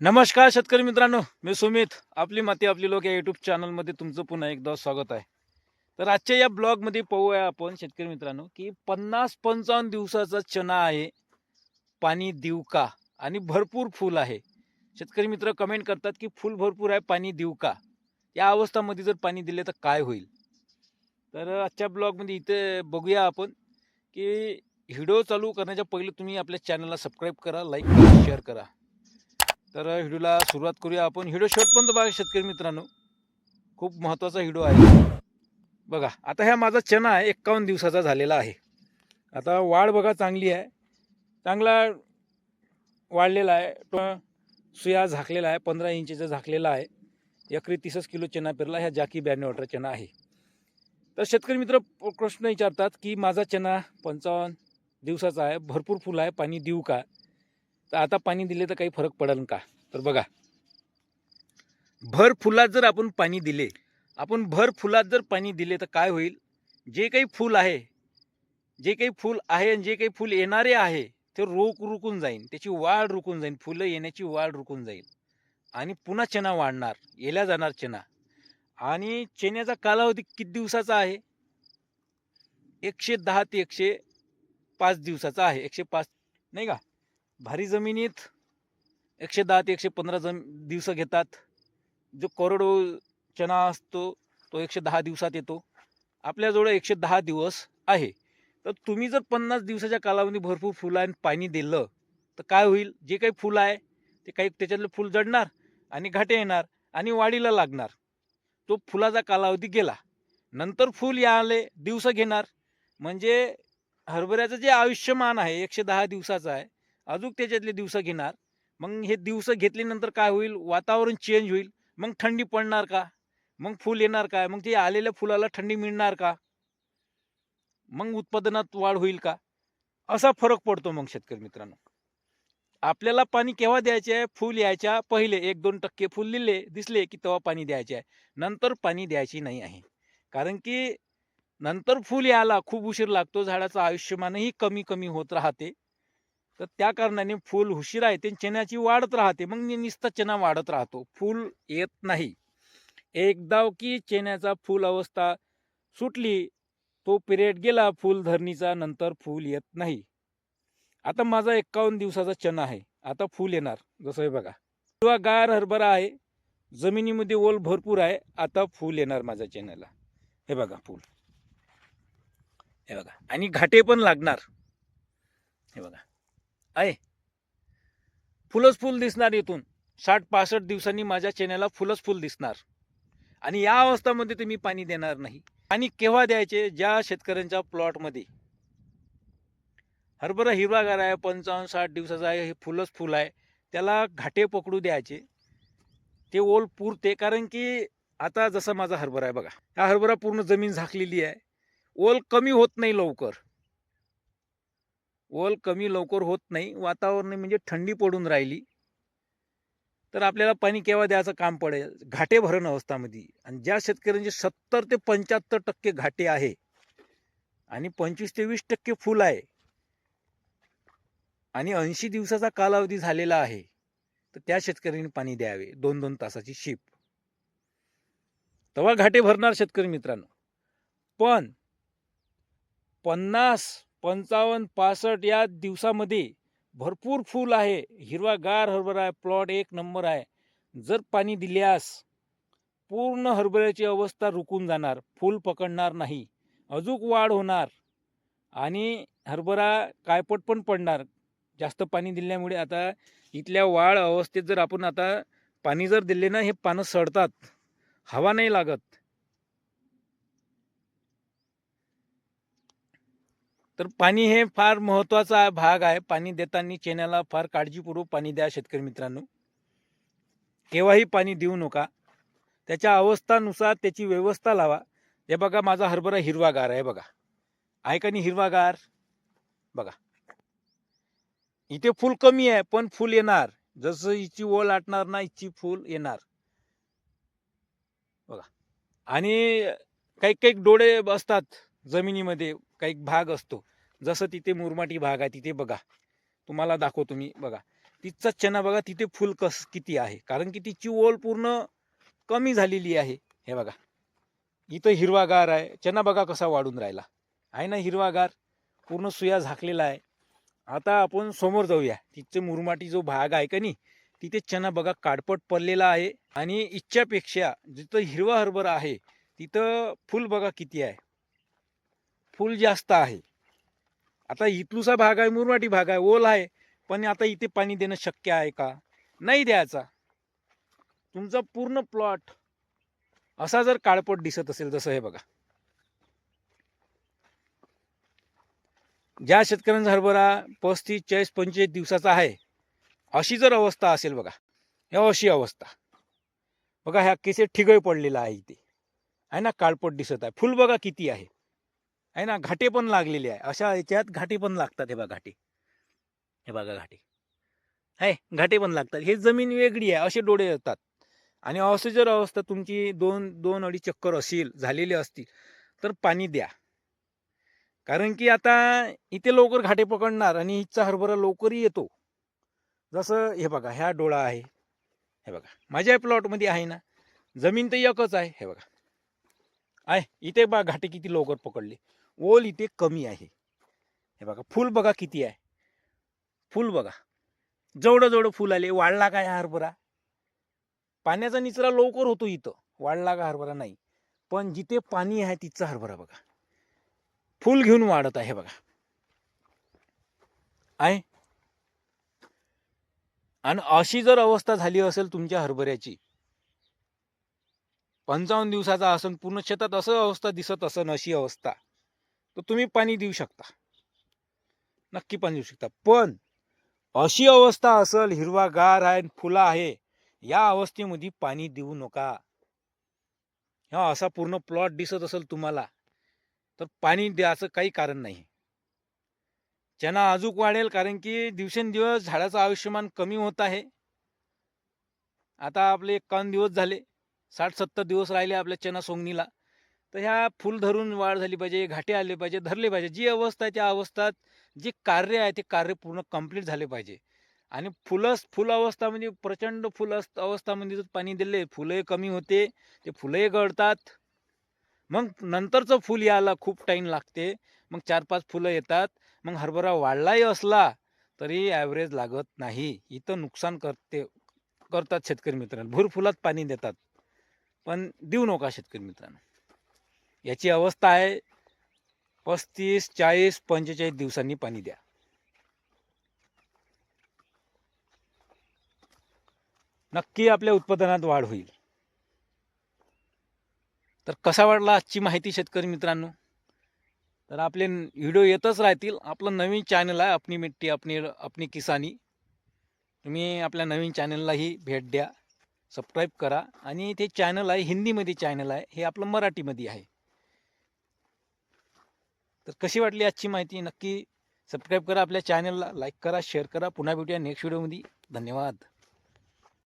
नमस्कार शेतकरी मित्रांनो मी सुमित. आपली माती आपली लोक या यूट्यूब चॅनलमध्ये तुमचं पुन्हा एकदा स्वागत आहे. तर आजच्या या ब्लॉगमध्ये पाहूया आपण शेतकरी मित्रांनो की पन्नास पंचावन्न दिवसाचा चना आहे पाणी देऊ का आणि भरपूर फूल आहे. शेतकरी मित्र कमेंट करतात की फूल भरपूर आहे पाणी देऊ का या अवस्थामध्ये जर पाणी दिले तर काय होईल? तर आजच्या ब्लॉगमध्ये इथे बघूया आपण की व्हिडिओ चालू करण्याच्या पहिले तुम्ही आपल्या चॅनलला सबस्क्राईब करा लाईक करा शेअर करा. तर व्हिडिओला सुरुवात करूया आपण. व्हिडिओ शेवटपर्यंत बघा शेतकरी मित्रांनो. खूप महत्त्वाचा व्हिडिओ आहे. बघा आता ह्या माझा चना आहे एक्कावन्न दिवसाचा झालेला आहे. आता वाढ बघा चांगली आहे. चांगला वाढलेला आहे. सुया झाकलेला आहे पंधरा इंचीचा झाकलेला आहे. एकरी तीसच किलो चना पेरला ह्या जाकी ब्याण्णव अठरा चना आहे. तर शेतकरी मित्र प्रश्न विचारतात की माझा चना पंचावन्न दिवसाचा आहे भरपूर फुलं आहे पाणी देऊ का? तर आता पाणी दिले तर काही फरक पडेल का? तर बघा. भर फुलात जर आपण पाणी दिले आपण भर फुलात जर पाणी दिले तर काय होईल? जे काही फूल आहे जे काही फूल आहे आणि जे काही फूल येणारे आहे ते रोग रुकून जाईल त्याची वाढ रुकून जाईल फुलं येण्याची वाढ रुकून जाईल. आणि पुन्हा चना वाढणार येल्या जाणार चना आणि चण्याचा कालावधी किती दिवसाचा आहे? एकशे दहा ते एकशे पाच दिवसाचा आहे. एकशे पाच नाही का? भारी जमिनीत एकशे दहा ते एकशे पंधरा जम दिवस घेतात. जो कोरडो चना असतो तो एकशे दहा दिवसात येतो. आपल्याजवळ एकशे दहा दिवस आहे. तर तुम्ही जर पन्नास दिवसाच्या कालावधी भरपूर फुलं आणि पाणी दिलं तर काय होईल? जे काही फुलं आहे ते काही त्याच्यातलं फुल जडणार आणि घाटे येणार आणि वाढीला लागणार. तो फुलाचा कालावधी गेला. नंतर फुल याले दिवस घेणार. म्हणजे हरभऱ्याचं जे आयुष्यमान आहे एकशे दहा दिवसाचं आहे अजून त्याच्यातले दिवस घेणार. मग हे दिवस घेतल्यानंतर काय होईल? वातावरण चेंज होईल. मग थंडी पडणार का? मग फुल येणार काय मग ते आलेल्या फुलाला थंडी मिळणार का? मग उत्पादनात वाढ होईल का? असा फरक पडतो मग शेतकरी मित्रांनो. आपल्याला पाणी केव्हा द्यायचे आहे? फुल यायच्या पहिले एक दोन टक्के फुल दिले दिसले की तेव्हा पाणी द्यायचे आहे. नंतर पाणी द्यायची नाही आहे. कारण की नंतर फुल यायला खूप उशीर लागतो. झाडाचं आयुष्यमानही कमी कमी होत राहते. तर त्या कारणाने फूल हुशीर आहे. ते चण्याची वाढत राहते. मग नुसता चना वाढत राहतो. फूल येत नाही. एकदा की चण्याचा फूल अवस्था सुटली तो पिरियड गेला फूल धरणीचा नंतर फूल येत नाही. आता माझा एक्कावन्न दिवसाचा चना आहे. आता फूल येणार. जसं हे बघा. किंवा गार हरभरा आहे. जमिनीमध्ये ओल भरपूर आहे. आता फूल येणार माझ्या चण्याला. हे बघा फूल. हे बघा. आणि घाटे पण लागणार. हे बघा. आहे. फुलच फुल दिसणार इथून. साठ पासष्ट दिवसांनी माझ्या चेन्याला फुलंच फुल दिसणार. आणि या अवस्थामध्ये तुम्ही पाणी देणार नाही. पाणी केव्हा द्यायचे? ज्या शेतकऱ्यांच्या प्लॉटमध्ये. हरभरा हिरवागार आहे पंचावन्न साठ दिवसाचा आहे हे फुलच फुल आहे. त्याला घाटे पकडू द्यायचे. ते ओल पुरते कारण की आता जसा माझा हरभरा आहे बघा. हा हरभरा पूर्ण जमीन झाकलेली आहे. ओल कमी होत नाही लवकर. ओल कमी लवकर होत नाही वातावरण म्हणजे थंडी पडून राहिली. तर आपल्याला पाणी केव्हा द्यायचं काम पडेल? घाटे भरण अवस्थामध्ये. आणि ज्या शेतकऱ्यांचे सत्तर ते पंच्याहत्तर टक्के घाटे आहे आणि पंचवीस ते वीस टक्के फुल आहे आणि ऐंशी दिवसाचा कालावधी झालेला आहे तर त्या शेतकऱ्यांनी पाणी द्यावे. दोन दोन तासाची शिप तेव्हा घाटे भरणार शेतकरी मित्रांनो. पण पन्नास पंचावन्न पासष्ट या दिवसामध्ये भरपूर फूल आहे. हिरवागार हरभरा आहे. प्लॉट एक नंबर आहे. जर पाणी दिल्यास पूर्ण हरभऱ्याची अवस्था रुकून जाणार. फूल पकडणार नाही. अजूक वाढ होणार. आणि हरभरा कायपट पण पडणार. जास्त पाणी दिल्यामुळे आता इथल्या वाढ अवस्थेत जर आपण आता पाणी जर दिले ना हे पानं सडतात. हवा नाही लागत. तर पाणी हे फार महत्त्वाचा भाग आहे. पाणी देताना चेन्याला फार काळजीपूर्वक पाणी द्या शेतकरी मित्रांनो. केव्हाही पाणी देऊ नका. त्याच्या अवस्थानुसार त्याची व्यवस्था लावा. हे बघा माझा हरभरा हिरवागार आहे बघा. आहे का नाही हिरवागार? बघा. इथे फूल कमी आहे पण फूल येणार. जसं हिची ओल आटणार ना हिची फूल येणार. बघा. आणि काही काही डोळे असतात. जमिनीमध्ये काही भाग असतो. जसं तिथे मुरमाटी भाग आहे तिथे बघा. तुम्हाला दाखवतो मी बघा. तिचा चना बघा तिथे फुल कस किती आहे. कारण की तिची ओल पूर्ण कमी झालेली आहे. हे बघा. इथं हिरवागार आहे. चना बघा कसा वाढून राहिला. आहे ना हिरवागार? पूर्ण सुया झाकलेला आहे. आता आपण समोर जाऊया. तिथे मुरमाटी जो भाग आहे का नाही तिथे चना बघा काडपट पडलेला आहे. आणि इच्छापेक्षा जिथं हिरवा हरभरा आहे तिथं फुल बघा किती आहे. फुल जास्त आहे. आता इथलूसा भाग आहे मुरमाटी भाग आहे ओल आहे पण आता इथे पाणी देणं शक्य आहे का? नाही द्यायचा. तुमचा पूर्ण प्लॉट असा जर काळपट दिसत असेल जसं हे बघा. ज्या शेतकऱ्यांचा हरभरा पस्तीस चाळीस पंचेचाळीस दिवसाचा आहे अशी जर अवस्था असेल बघा ह्या अशी अवस्था. बघा ह्या केसे ठिगळ पडलेला आहे इथे. आहे ना काळपट दिसत आहे. फुल बघा किती आहे. आहे ना घाटे पण लागलेले आहे. अशा याच्यात घाटे पण लागतात हे बघा घाटे. हे बघा घाटे. आहे घाटे पण लागतात. हे जमीन वेगळी आहे असे डोळे येतात. आणि असं जर अवस्था तुमची दोन दोन अडीच चक्कर असेल झालेली असतील तर पाणी द्या. कारण की आता इथे लवकर घाटे पकडणार आणि हिचा हरभरा लवकरही येतो. जसं हे बघा ह्या डोळा आहे. हे बघा माझ्या प्लॉटमध्ये आहे ना जमीन तर एकच आहे हे बघा. आहे इथे बघा घाटे किती लवकर पकडले. ओल इथे कमी आहे. हे बघा फुल बघा किती आहे. फुल बघा. जेवढं जेवढं फुल आले वाढला काय हरभरा? पाण्याचा निचरा लवकर होतो इथं. वाढला का हरभरा नाही. पण जिथे पाणी आहे तिथचा हरभरा बघा. फुल घेऊन वाढत आहे बघा. आहे? आणि अशी जर अवस्था झाली असेल तुमच्या हरभऱ्याची पंचावन्न दिवसाचा असन पूर्ण शेतात असं अवस्था दिसत असन अशी अवस्था. तर तुम्ही पाणी देऊ शकता. नक्की पाणी देऊ शकता. पण अशी अवस्था असेल हिरवागार आहे फुलं आहे या अवस्थेमध्ये पाणी देऊ नका. हा असा पूर्ण प्लॉट दिसत असेल तुम्हाला तर पाणी द्यायचं काही कारण नाही. चना अजूक वाढेल कारण की दिवसेंदिवस झाडाचं आयुष्यमान कमी होत आहे. आता आपले एकावन्न दिवस झाले साठ सत्तर दिवस राहिले आपल्या चना सोंगणीला. तर ह्या फुल धरून वाढ झाली पाहिजे घाटे आले पाहिजे धरले पाहिजे. जी अवस्था आहे त्या अवस्थात जे कार्य आहे ते कार्य पूर्ण कंप्लीट झाले पाहिजे. आणि फुलंच फुल अवस्था म्हणजे प्रचंड फुल अस- अवस्थामध्ये जर पाणी दिले फुलंही कमी होते ते फुलंही गळतात. मग नंतरचं फुल यायला खूप टाईम लागते. मग चार पाच फुलं येतात. मग हरभरा वाढलाही असला तरी ॲव्हरेज लागत नाही. इथं नुकसान करते करतात शेतकरी मित्रांनो. भूर फुलात पाणी देतात. पण देऊ नका शेतकरी मित्रांनो. याची अवस्था आहे पस्तीस चाळीस पंचेचाळीस दिवसांनी पाणी द्या. नक्की आपल्या उत्पादनात वाढ होईल. तर कसा वाढला आजची माहिती शेतकरी मित्रांनो? तर आपले व्हिडिओ येतच राहतील. आपलं नवीन चॅनल आहे अपनी मिट्टी अपनी अपनी किसानी. तुम्ही आपल्या नवीन चॅनललाही भेट द्या सबस्क्राईब करा. आणि ते चॅनल आहे हिंदीमध्ये चॅनल आहे हे आपलं मराठीमध्ये आहे. तर कशी वाटली आजची माहिती? नक्की सबस्क्राईब करा आपल्या चॅनलला लाईक करा शेअर करा. पुन्हा भेटूया नेक्स्ट व्हिडिओमध्ये धन्यवाद.